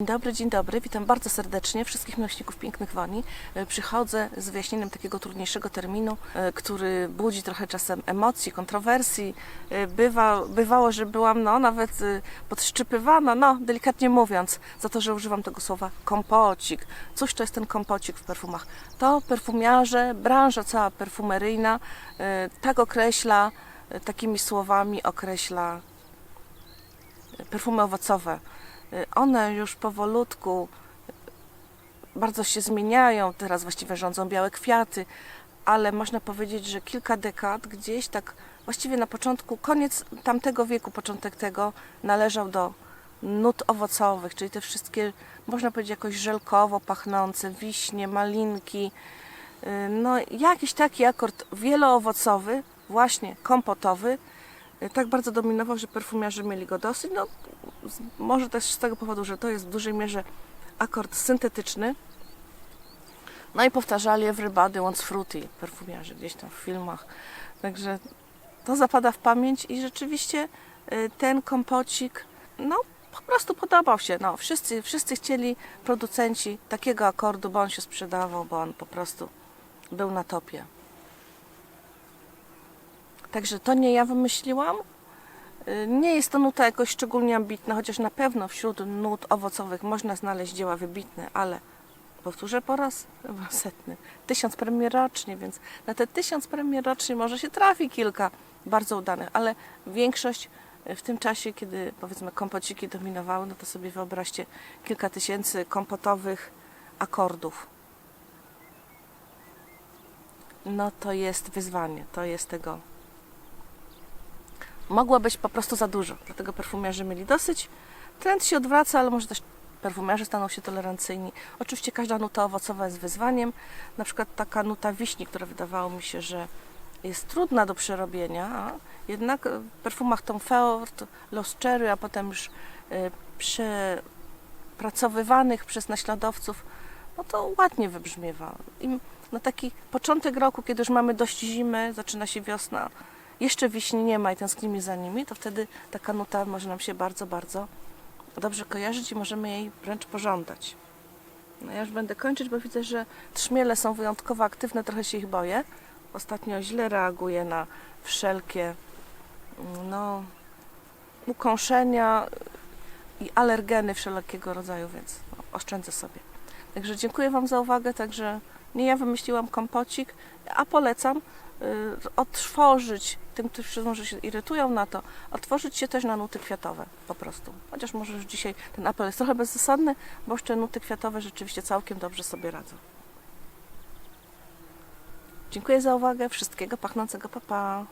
Dzień dobry, dzień dobry. Witam bardzo serdecznie wszystkich miłośników pięknych woni. E, Przychodzę z wyjaśnieniem takiego trudniejszego terminu, e, który budzi trochę czasem emocji, kontrowersji. E, Bywa, bywało, że byłam no, nawet podszczypywana, no delikatnie mówiąc, za to, że używam tego słowa kompocik. Cóż to jest ten kompocik w perfumach? To perfumiarze, branża cała perfumeryjna tak określa, takimi słowami określa perfumy owocowe. Y, One już powolutku bardzo się zmieniają. Teraz właściwie rządzą białe kwiaty, ale można powiedzieć, że kilka dekad gdzieś tak właściwie na początku, koniec tamtego wieku, początek tego należał do nut owocowych, czyli te wszystkie, można powiedzieć, jakoś żelkowo pachnące, wiśnie, malinki. Y, No, jakiś taki akord wieloowocowy, właśnie kompotowy, y, tak bardzo dominował, że perfumiarze mieli go dosyć. No, może też z tego powodu, że to jest w dużej mierze akord syntetyczny. No i powtarzali everybody wants fruity, perfumiarze gdzieś tam w filmach. Także to zapada w pamięć i rzeczywiście y, ten kompocik, no po prostu podobał się. No, wszyscy, wszyscy chcieli, producenci, takiego akordu, bo on się sprzedawał, bo on po prostu był na topie. Także to nie ja wymyśliłam. Nie jest to nuta jakoś szczególnie ambitna, chociaż na pewno wśród nut owocowych można znaleźć dzieła wybitne, ale powtórzę po raz setny, tysiąc premier rocznie, więc na te tysiąc premier rocznie może się trafi kilka bardzo udanych, ale większość y, w tym czasie, kiedy powiedzmy kompociki dominowały, no to sobie wyobraźcie kilka tysięcy kompotowych akordów. No to jest wyzwanie, to jest tego mogło być po prostu za dużo. Dlatego perfumiarze mieli dosyć. Trend się odwraca, ale może też perfumiarze staną się tolerancyjni. Oczywiście każda nuta owocowa jest wyzwaniem. Na przykład taka nuta wiśni, która wydawało mi się, że jest trudna do przerobienia, jednak w perfumach Tom Ford, Lost Cherry, a potem już y, przepracowywanych przez naśladowców, no to ładnie wybrzmiewa. I na taki początek roku, kiedy już mamy dość zimy, zaczyna się wiosna, jeszcze wiśni nie ma i tęsknimy za nimi, to wtedy taka nuta może nam się bardzo, bardzo dobrze kojarzyć i możemy jej wręcz pożądać. No ja już będę kończyć, bo widzę, że trzmiele są wyjątkowo aktywne, trochę się ich boję. Ostatnio źle reaguję na wszelkie no, ukąszenia i alergeny wszelkiego rodzaju, więc no, oszczędzę sobie. Także dziękuję Wam za uwagę, także nie ja wymyśliłam kompocik, a polecam y, otworzyć tym, którzy może się irytują na to, otworzyć się też na nuty kwiatowe po prostu. Chociaż może już dzisiaj ten apel jest trochę bezzasadny, bo jeszcze nuty kwiatowe rzeczywiście całkiem dobrze sobie radzą. Dziękuję za uwagę, wszystkiego pachnącego papa.